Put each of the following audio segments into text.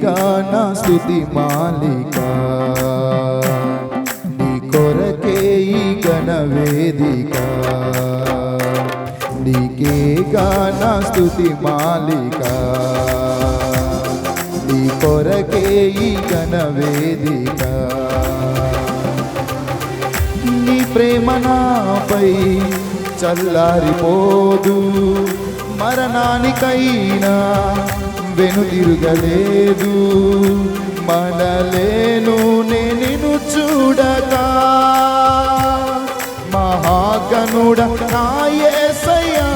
నీకే గాన స్తుతి మాలిక నీ కొరకే ఈ గణ వేదిక నీకే గాన స్థుతి మాలిక నీ కొరకే ఈ గణ వేదిక నీ ప్రేమ నాపై చల్లారిపోదు మరణానికైనా వెనుతిరుగలేదు మనలేను నేను చూడక. మహాగనుడ నాయసయ్యా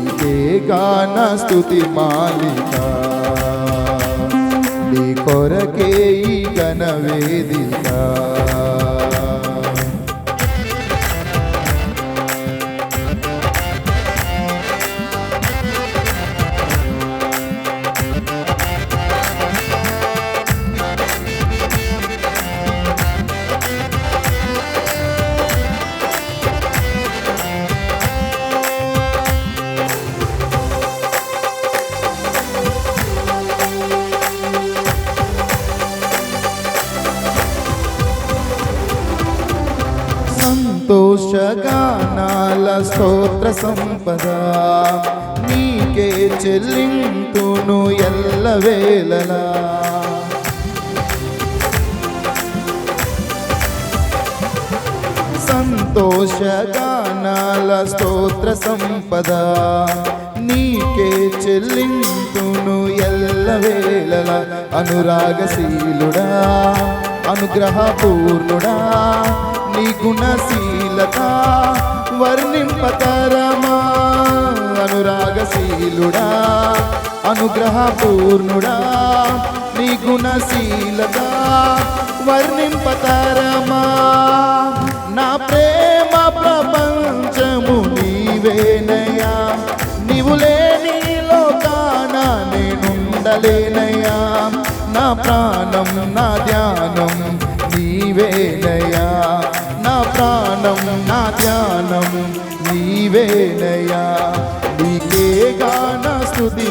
ఇదే గాన స్తుతి మాలిక. నీ కొరకే ఈ గణ సంతోషగానాల స్తోత్ర సంపద నీకే చెల్లింతును ఎల్లవేళలా సంతోషగానాల స్తోత్ర సంపద నీకే చెల్లింతును ఎల్లవేళల అనురాగశీలుడా అనుగ్రహపూర్ణుడా నీ గుణశీలత వర్ణింపతరమా? అనురాగశీలుడా అనుగ్రహపూర్ణుడా నీ గుణశీలత వర్ణింపతరమా? నా ప్రేమ ప్రపంచము నీవేనయ్యా నీవు లేని లోకాన నేనుండలేనయ్యా నా ప్రాణం నా ధ్యానం నీవేనయ్యా నీకే గాన స్తుతి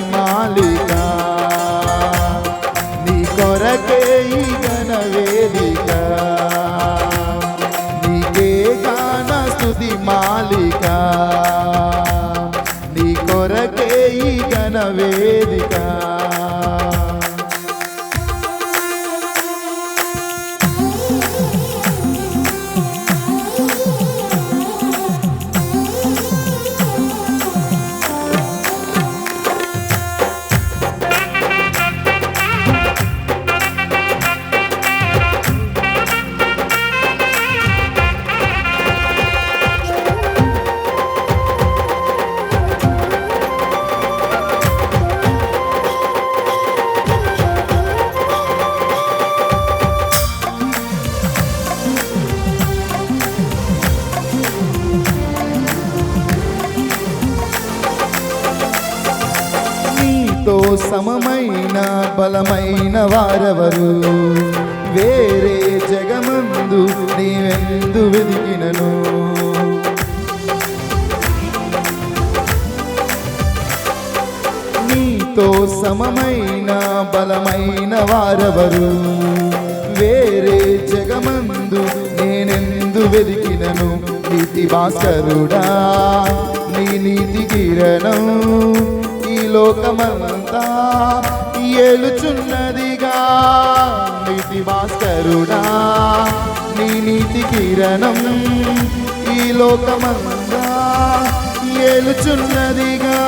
నీతో సమమైన బలమైన వారెవరు? వేరే జగమందు నీవెందు వెదికినను నీతో సమమైన బలమైన వారెవరు? వేరే జగమందు నేనెందు వెదికినను నీతి భాస్కరుడా నీ నీతి కిరణం లోకమంతా ఏలుచున్నదిగా. నీతి భాస్కరుడా నీ నీతి కిరణం ఈ లోకమంతా ఏలుచున్నదిగా.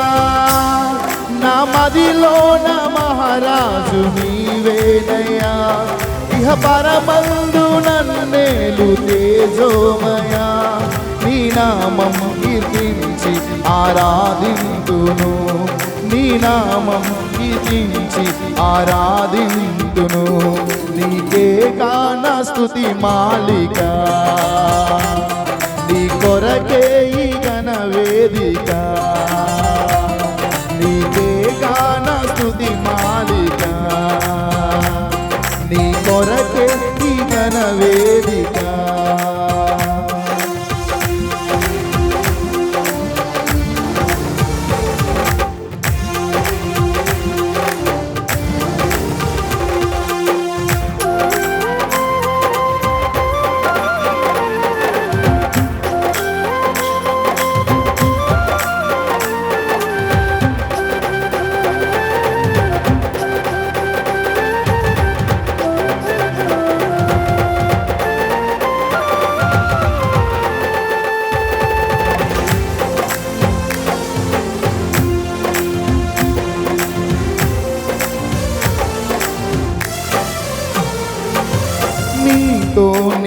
నా మదిలో నా మహారాజు నీవేనయ్యా. ఇహ పరమందు నన్నేలు తేజోమయా. నీ నామం కీర్తించి ఆరాధింతును నీ నామం కీర్తించి ఆరాధింతును. నీకే కాన స్థుతి మాలిక. నీ కొరకే ఈ గణ వేదిక. నీకే కాన స్థుతి మాలిక. నీ కొరకే ఈ గణ వేదిక.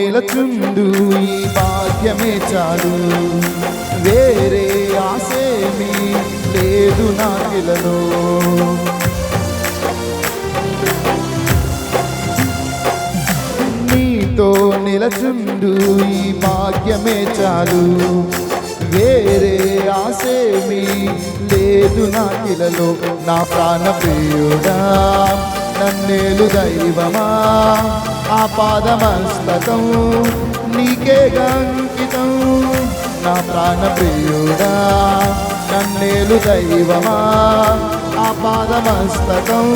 నీతో ఈ భాగ్యమే చాలు. వేరే ఆశేమీ లేదు నాకిలలో నీతో నిలచుండు ఈ భాగ్యమే చాలు. వేరే ఆశేమీ లేదు నాకిలలో నా ప్రాణ ప్రియుడా నన్నేలు దైవమా? ఆ పాదమస్తకం నీకే గంకితం నా ప్రాణప్రియుడా నన్నేలు దైవమా. ఆ పాదమస్తకం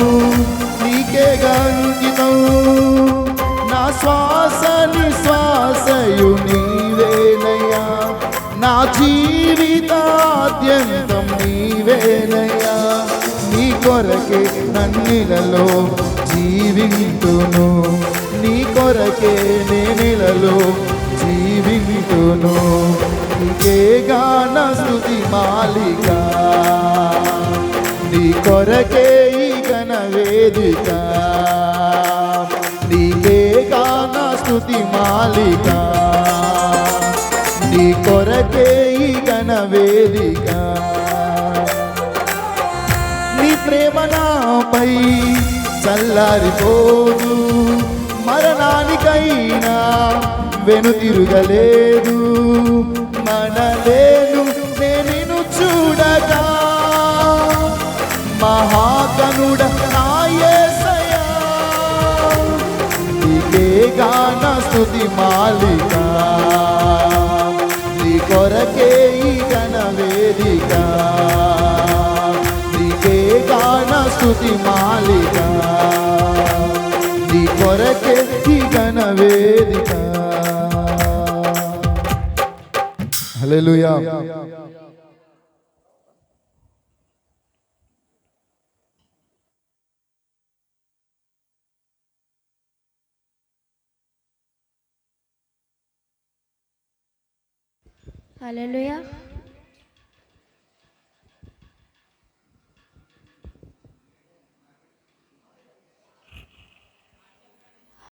నీకే గంకితం నా శ్వాస నిశ్వాసయు నీవేనయ్యా. నా జీవితాద్యంతం నీవేనయ్యా. నీ కొరకే నన్నిలలో జీవింతును. నీ కొరకే నేనిలలో జీవింతును నీకే గాన స్థుతి మాలిక. నీ కొరకే ఈ గణ వేదిక. నీకే గాన స్థుతి మాలిక. నీ కొరకే ఈ గణ వేదిక. నీ ప్రేమ నాపై చల్లారిపోదు. మరణానికైనా వెనుతిరుగలేదు మనలేను నేను చూడగా. మహాకనుడ నీకే గాన స్థుతి మాలిక. నీ కొరకే ఈ గణ వేదిక. నీకే గాన స్థుతి మాలిక. Hallelujah. Hallelujah.